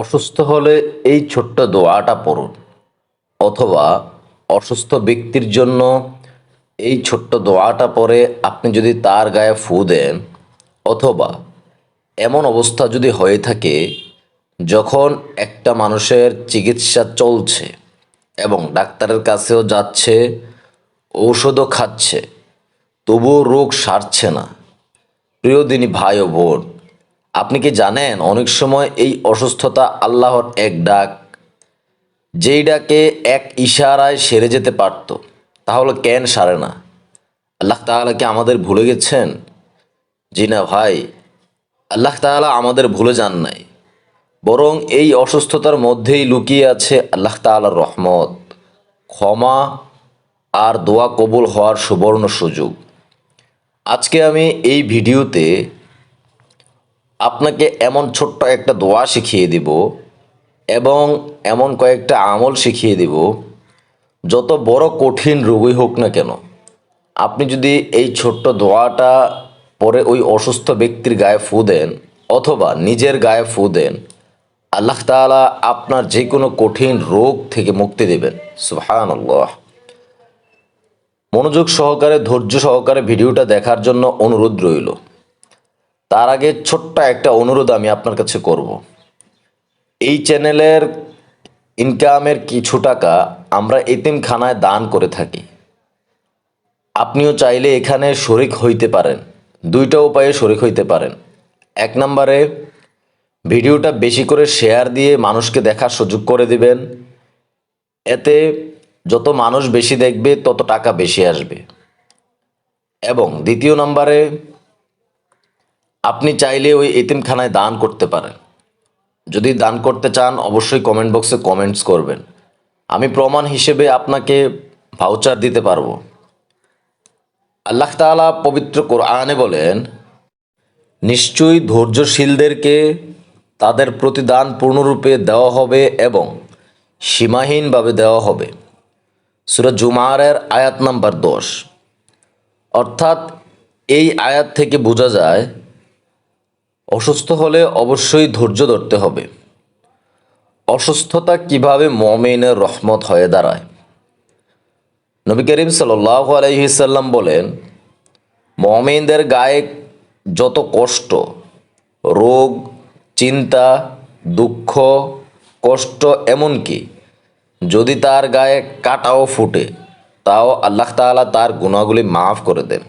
অসুস্থ হলে এই ছোট্ট দোয়াটা পড়ুন। অথবা অসুস্থ ব্যক্তির জন্য এই ছোট্ট দোয়াটা পরে আপনি যদি তার গায়ে ফু দেন, অথবা এমন অবস্থা যদি হয়ে থাকে যখন একটা মানুষের চিকিৎসা চলছে এবং ডাক্তারের কাছেও যাচ্ছে, ঔষধও খাচ্ছে, তবুও রোগ সারছে না। প্রিয় দিনী ভাই ও বোন আপনি কি জানেন, অনেক সময় এই অসুস্থতা আল্লাহর এক ডাক, যেই ডাকে এক ইশারায় সেরে যেতে পারত, তাহলে কেন সারে না? আল্লাহ তাআলা কি আমাদের ভুলে গেছেন? জি না ভাই, আল্লাহ তাআলা আমাদের ভুলে যান নাই। বরং এই অসুস্থতার মধ্যেই লুকিয়ে আছে আল্লাহ তাআলার রহমত, ক্ষমা আর দোয়া কবুল হওয়ার সুবর্ণ সুযোগ। আজকে আমি এই ভিডিওতে আপনাকে এমন ছোট্ট একটা দোয়া শিখিয়ে দিব এবং এমন কয়েকটা আমল শিখিয়ে দিব। যত বড় কঠিন রোগই হোক না কেন, আপনি যদি এই ছোট্ট দোয়াটা পরে ওই অসুস্থ ব্যক্তির গায়ে ফু দেন অথবা নিজের গায়ে ফু দেন, আল্লাহ তাআলা আপনার যে কোনো কঠিন রোগ থেকে মুক্তি দেবেন। সুবহানাল্লাহ। মনোযোগ সহকারে, ধৈর্য সহকারে ভিডিওটা দেখার জন্য অনুরোধ রইল। তার আগে ছোট্ট একটা অনুরোধ আমি আপনার কাছে করব। এই চ্যানেলের ইনকামের কিছু টাকা আমরা এতিমখানায় দান করে থাকি। আপনিও চাইলে এখানে শরিক হইতে পারেন। দুইটা উপায়ে শরিক হইতে পারেন। এক নম্বরে, ভিডিওটা বেশি করে শেয়ার দিয়ে মানুষকে দেখার সুযোগ করে দিবেন। এতে যত মানুষ বেশি দেখবে, তত টাকা বেশি আসবে। এবং দ্বিতীয় নম্বরে আপনি চাইলে ওই এতিমখানায় দান করতে পারেন। যদি দান করতে চান, অবশ্যই কমেন্ট বক্সে কমেন্টস করবেন। আমি প্রমাণ হিসেবে আপনাকে ভাউচার দিতে পারব। আল্লাহ তাআলা পবিত্র কোরআনে বলেন, নিশ্চয়ই ধৈর্যশীলদেরকে তাদের প্রতিদান পূর্ণরূপে দেওয়া হবে এবং সীমাহীনভাবে দেওয়া হবে। সুরা জুমারের আয়াত নাম্বার দশ। অর্থাৎ এই আয়াত থেকে বোঝা যায় অসুস্থ হলে অবশ্যই ধৈর্য ধরতে হবে। অসুস্থতা কীভাবে মমিনের রহমত হয়ে দাঁড়ায়? নবী করিম সাল্লাহ আলহিসাল্লাম বলেন, মমিনদের গায়ে যত কষ্ট, রোগ, চিন্তা, দুঃখ, কষ্ট এমনকি যদি তার গায়ে কাটাও ফুটে, তাও আল্লাহ তাআলা তার গুণাগুলি মাফ করে দেন।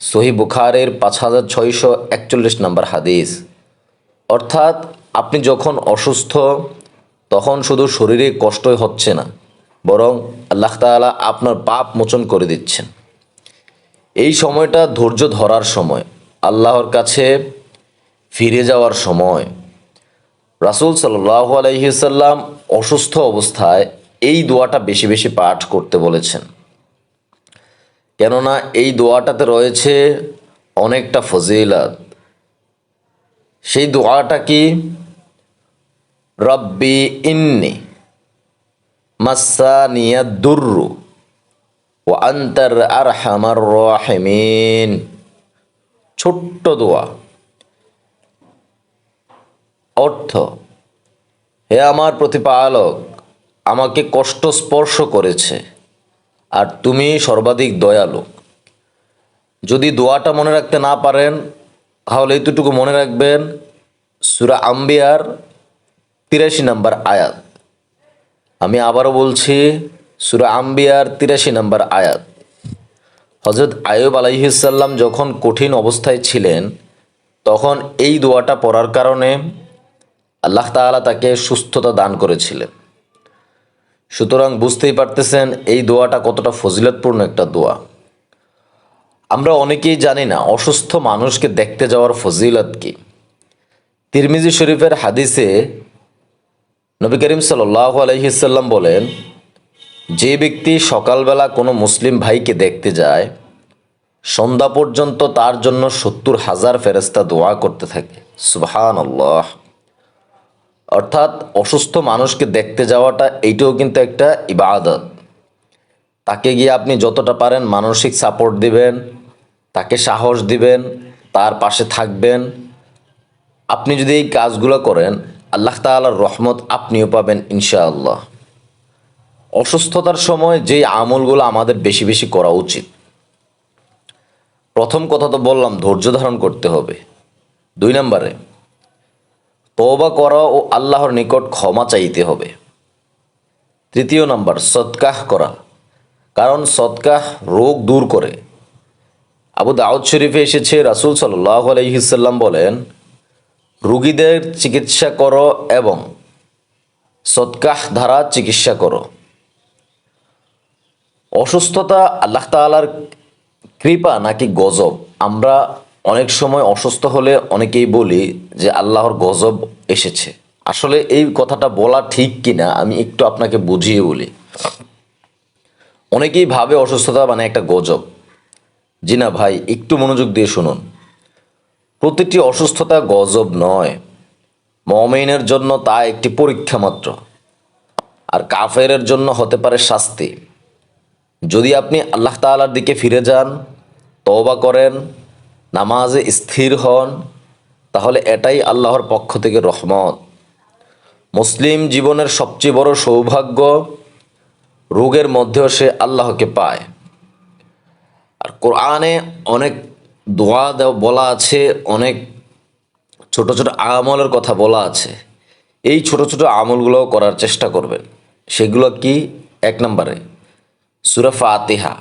সহি বুখারের পাঁচ হাজার ছয়শো একচল্লিশ নম্বর হাদিস। অর্থাৎ আপনি যখন অসুস্থ, তখন শুধু শরীরে কষ্টই হচ্ছে না, বরং আল্লাহ তাআলা আপনার পাপ মোচন করে দিচ্ছেন। এই সময়টা ধৈর্য ধরার সময়, আল্লাহর কাছে ফিরে যাওয়ার সময়। রাসূল সাল্লাহ আলহিসাল্লাম অসুস্থ অবস্থায় এই দোয়াটা বেশি বেশি পাঠ করতে বলেছেন। কেননা এই দোয়াটাতে রয়েছে অনেকটা ফজিলাত। সেই দোয়াটা কি? রব্বি ইন্নি মাসানিয়া দুর্রু ও আন্তর আর হামার রাহিমিন। ছোট্ট দোয়া। অর্থ, হে আমার প্রতিপালক, আমাকে কষ্ট স্পর্শ করেছে। আর তুমি সর্বাধিক দয়ালু। যদি দোয়াটা মনে রাখতে না পারেন, তাহলে এতটুকু মনে রাখবেন, সুরা আম্বিয়ার তিরাশি নাম্বার আয়াত। আমি আবারও বলছি, সুরা আম্বিয়ার তিরাশি নাম্বার আয়াত। হজরত আয়ুব আলাইহিসাল্লাম যখন কঠিন অবস্থায় ছিলেন, তখন এই দোয়াটা পড়ার কারণে আল্লাহ তাকে সুস্থতা দান করেছিলেন। সুতরাং বুঝতেই পারতেছেন এই দোয়াটা কতটা ফজিলতপূর্ণ একটা দোয়া। আমরা অনেকেই জানি না অসুস্থ মানুষকে দেখতে যাওয়ার ফজিলত কি। তিরমিজি শরীফের হাদিসে নবী করিম সাল্লাহ বলেন, যে ব্যক্তি সকালবেলা কোনো মুসলিম ভাইকে দেখতে যায়, সন্ধ্যা পর্যন্ত তার জন্য সত্তর হাজার ফেরেস্তা দোয়া করতে থাকে। সুবহান আল্লাহ অর্থাৎ অসুস্থ মানুষকে দেখতে যাওয়াটা, এইটাও কিন্তু একটা ইবাদত। তাকে গিয়ে আপনি যতটা পারেন মানসিক সাপোর্ট দিবেন, তাকে সাহস দিবেন, তার পাশে থাকবেন। আপনি যদি এই কাজগুলো করেন, আল্লাহ তাআলার রহমত আপনিও পাবেন ইনশাআল্লাহ। অসুস্থতার সময় যে আমলগুলো আমাদের বেশি বেশি করা উচিত। প্রথম কথা তো বললাম, ধৈর্য ধারণ করতে হবে। দুই নম্বরে তওবা করা ও আল্লাহর নিকট ক্ষমা চাইতে হবে। তৃতীয় নাম্বার সৎকাহ করা। কারণ সৎকাহ রোগ দূর করে। আবু দাউদ শরীফে এসেছে, রাসূল সাল্লাহ আলহিসাল্লাম বলেন, রুগীদের চিকিৎসা করো এবং সৎকাহ ধারা চিকিৎসা করো। অসুস্থতা আল্লাহ তাআলার কৃপা নাকি গজব? আমরা অনেক সময় অসুস্থ হলে অনেকেই বলি যে আল্লাহর গজব এসেছে। আসলে এই কথাটা বলা ঠিক কিনা আমি একটু আপনাকে বুঝিয়ে বলি। অনেকেই ভাবে অসুস্থতা মানে একটা গজব। জি না ভাই, একটু মনোযোগ দিয়ে শুনুন। প্রতিটি অসুস্থতা গজব নয়। মমেনের জন্য তা একটি পরীক্ষা মাত্র। আর কাফেরের জন্য হতে পারে শাস্তি। যদি আপনি আল্লাহ তাআলার দিকে ফিরে যান, তওবা করেন নামাজে স্থির হন, তাহলে এটাই আল্লাহর পক্ষ থেকে রহমত। মুসলিম জীবনের সবচেয়ে বড় সৌভাগ্য, রোগের মধ্যেও সে আল্লাহকে পায়। আর কোরআনে অনেক দোয়া বলা আছে, অনেক ছোট ছোট আমলের কথা বলা আছে। এই ছোট ছোট আমলগুলো করার চেষ্টা করবেন। সেগুলো কি? এক নম্বরে, সুরা ফাতিহা,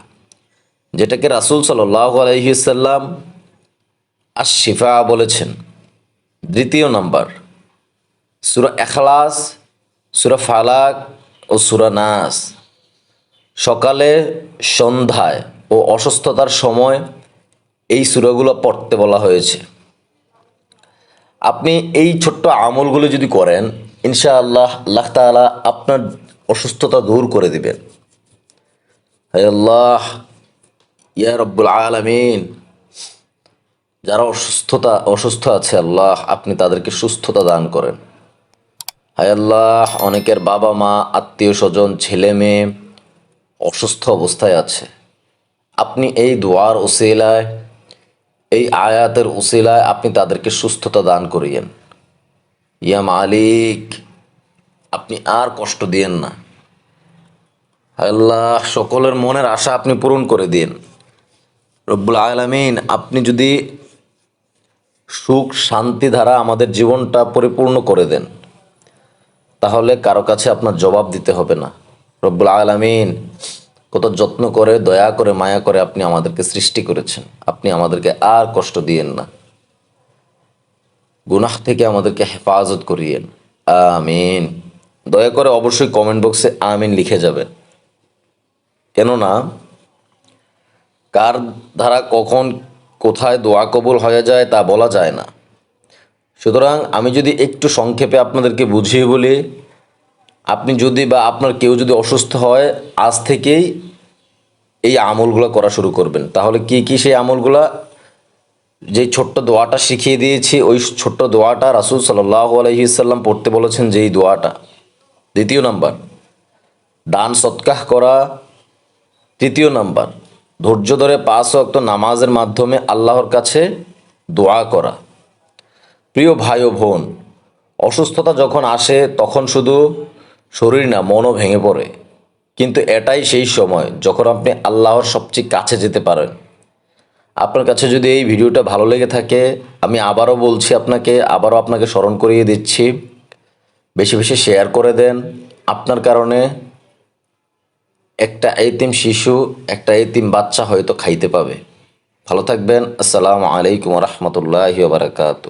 যেটাকে রাসূল সাল্লাহ আলহিসাল্লাম আর শিফা বলেছেন, দ্বিতীয় নাম্বার, সুরা এখলাস, সুরা ফালাক ও সুরা নাস। সকালে, সন্ধ্যায় ও অসুস্থতার সময় এই সুরাগুলো পড়তে বলা হয়েছে। আপনি এই ছোট্ট আমলগুলো যদি করেন, ইনশাআল্লাহ, আল্লাহ তাআলা আপনার অসুস্থতা দূর করে দিবেন। হে আল্লাহ, ইয়া রব্বুল আলামিন যারা অসুস্থতা, অসুস্থ আছে আল্লাহ, আপনি তাদেরকে সুস্থতা দান করেন। হায় আল্লাহ, অনেকের বাবা মা, আত্মীয় স্বজন, ছেলে মেয়ে অসুস্থ অবস্থায় আছে। আপনি এই দোয়ার ওসিলায়, এই আয়াতের ওসিলায় আপনি তাদেরকে সুস্থতা দান করিয়েন। ইয়া মালিক, আপনি আর কষ্ট দিয়েন না। আল্লাহ, সকলের মনের আশা আপনি পূরণ করে দিন রব্বুল আলামিন, আপনি যদি সুখ, শান্তি ধারা আমাদের জীবনটা পরিপূর্ণ করে দেন। তাহলে কারও কাছে আপনার জবাব দিতে হবে না। রব্বুল আলামিন কত যত্ন করে, দয়া করে, মায়া করে আপনি আমাদেরকে সৃষ্টি করেছেন। আপনি আমাদেরকে আর কষ্ট দিয়েন না। গুনাহ থেকে আমাদেরকে হেফাজত করিয়েন। আমিন। দয়া করে অবশ্যই কমেন্ট বক্সে আমিন লিখে যাবেন। কেননা, কার ধারা কখন কোথায় দোয়া কবুল হয়ে যায় তা বলা যায় না। সুতরাং আমি যদি একটু সংক্ষেপে আপনাদেরকে বুঝিয়ে বলি, আপনি যদি বা আপনার কেউ যদি অসুস্থ হয়, আজ থেকেই এই আমলগুলো করা শুরু করবেন। তাহলে কি কি সেই আমলগুলা? যে ছোট্ট দোয়াটা শিখিয়ে দিয়েছি, ওই ছোট্ট দোয়াটা রাসুল সাল্লাহ আলহিসাল্লাম পড়তে বলেছেন যেই দোয়াটা। দ্বিতীয় নাম্বার, দান সৎকাহ করা। তৃতীয় নাম্বার ধৈর্য ধরে পাঁচ অক্ত নামাজের মাধ্যমে আল্লাহর কাছে দোয়া করা। প্রিয় ভাই ও বোন, অসুস্থতা যখন আসে, তখন শুধু শরীর না, মনও ভেঙে পড়ে। কিন্তু এটাই সেই সময় যখন আপনি আল্লাহর সবচেয়ে কাছে যেতে পারেন। আপনার কাছে যদি এই ভিডিওটা ভালো লেগে থাকে, আমি আবারও বলছি আপনাকে, আবারও আপনাকে স্মরণ করিয়ে দিচ্ছি। বেশি বেশি শেয়ার করে দেন। আপনার কারণে একটা এতিম শিশু, একটা এতিম বাচ্চা হয়তো খাইতে পাবে। ভালো থাকবেন। আসসালামু আলাইকুম রহমতুল্লাহ বারাকাতু